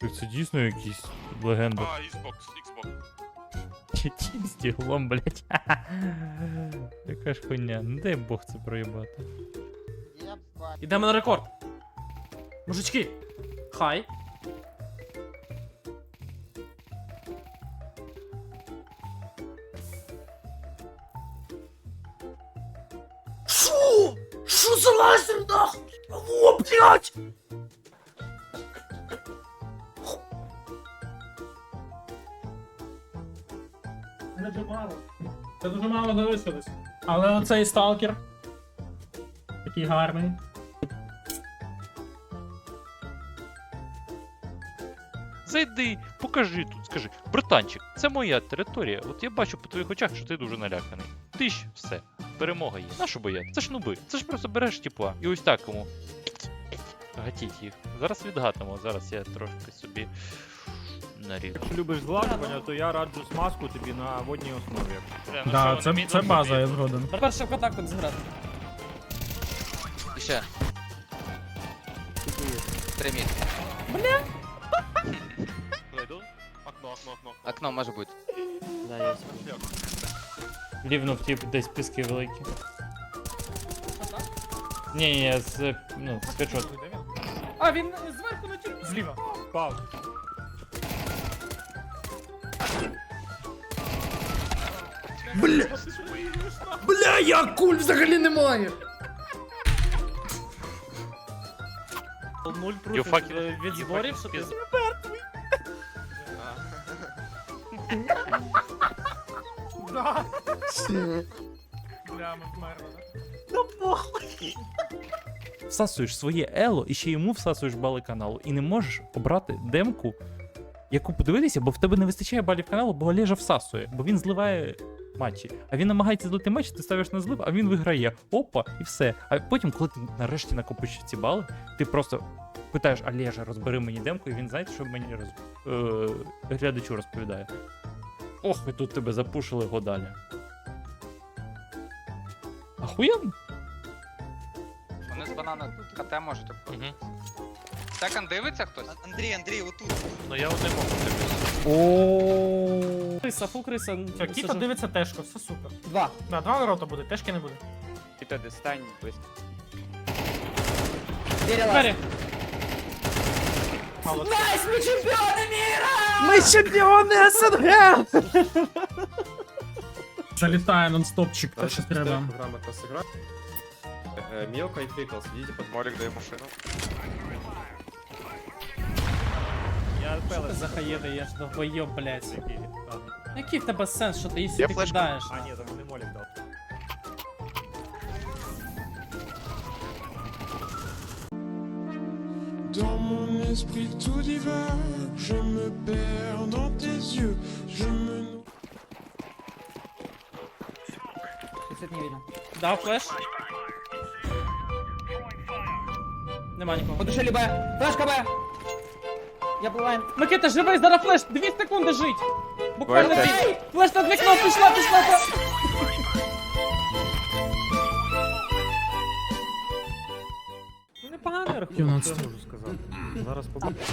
Так це дійсно якийсь легенда. А, Xbox, Xbox. Чим з ділом, блядь. Яка ж хуйня. Не дай Бог це проїбати. Ідемо на рекорд. Мужички. Хай. Шо? Шо за лазер нахуй? О, блядь! Це дуже мало. Це дуже мало залишилось. Але оцей сталкер. Такий гарний. Зайди, покажи тут, скажи, братанчик, це моя територія. От я бачу по твоїх очах, що ти дуже наляканий. Ти ж все, перемога є. Нащо бояти? Це ж нуби. Це ж просто береш тіпа. І ось так кому. Гатіть їх. Зараз відгатимо, зараз я трошки собі наріжу. Якщо любиш згладжування, то я раджу смазку тобі на водній основі. Ну Да, це, на це база, я згоден. Тепер ще в контактах зіграти. Ще. Три мід. Зайду. Окно, окно, окно. Окно може бути. Лівнув тип десь піски великі. Ні, ні, з ну, скачот. А, він зверху на ті... Зліва. Пав. Бля, бля, я куль взагалі немає. Нуль You fucking- е, від you зборів, fucking що ти pizza. Да. Бля, ми вмерли. Всасуєш своє ело і ще йому всасуєш бали каналу. І не можеш обрати демку, яку подивитися, бо в тебе не вистачає балів каналу, бо Олежа всасує, бо він зливає матчі. А він намагається злити матч, ти ставиш на злив, а він виграє. Опа, і все. А потім, коли ти нарешті накопичиш ці бали, ти просто питаєш Олежа, розбери мені демку, і він знаєте, що мені роз... е... глядачу розповідає. Ох, і тут тебе запушили годалі. Ахуєнно? Вони з банана КТ можуть обходити. Мгм. Секонд дивиться хтось? Андрій, Андрій, отут. Ну я от не можу дивитися. О. Криса, фу криса. Все, Кіто дивиться тежко, все супер. Два. Да, два ворота буде, тежки не буде. Кіто, дістань близько. Двері. Найс, ми чемпіони міра! Ми чемпіони СНГ! Залітає нон-стопчик, те, що треба. грамотно сыграть. Э, Мелко и Фрикл, следите под Молік дає машину. Я Що ти за хаєди є ж довбойоб, блядь? Який? В тебе сенс, що ти її сюди флешку. кидаєш? А, ні, там не молік дав. Dans mon esprit tout divague, je me perds dans tes yeux, je me Дав флеш. Нема нікого. Подушили Б. Флешка Б. Я блайн. Микита, живий, зараз флеш! Дві секунди жить! Буквально дві. Флеш над вікно, пішла, пішла, пішла. Ну, непоганий рахунок, що я можу сказати. Зараз побачимо.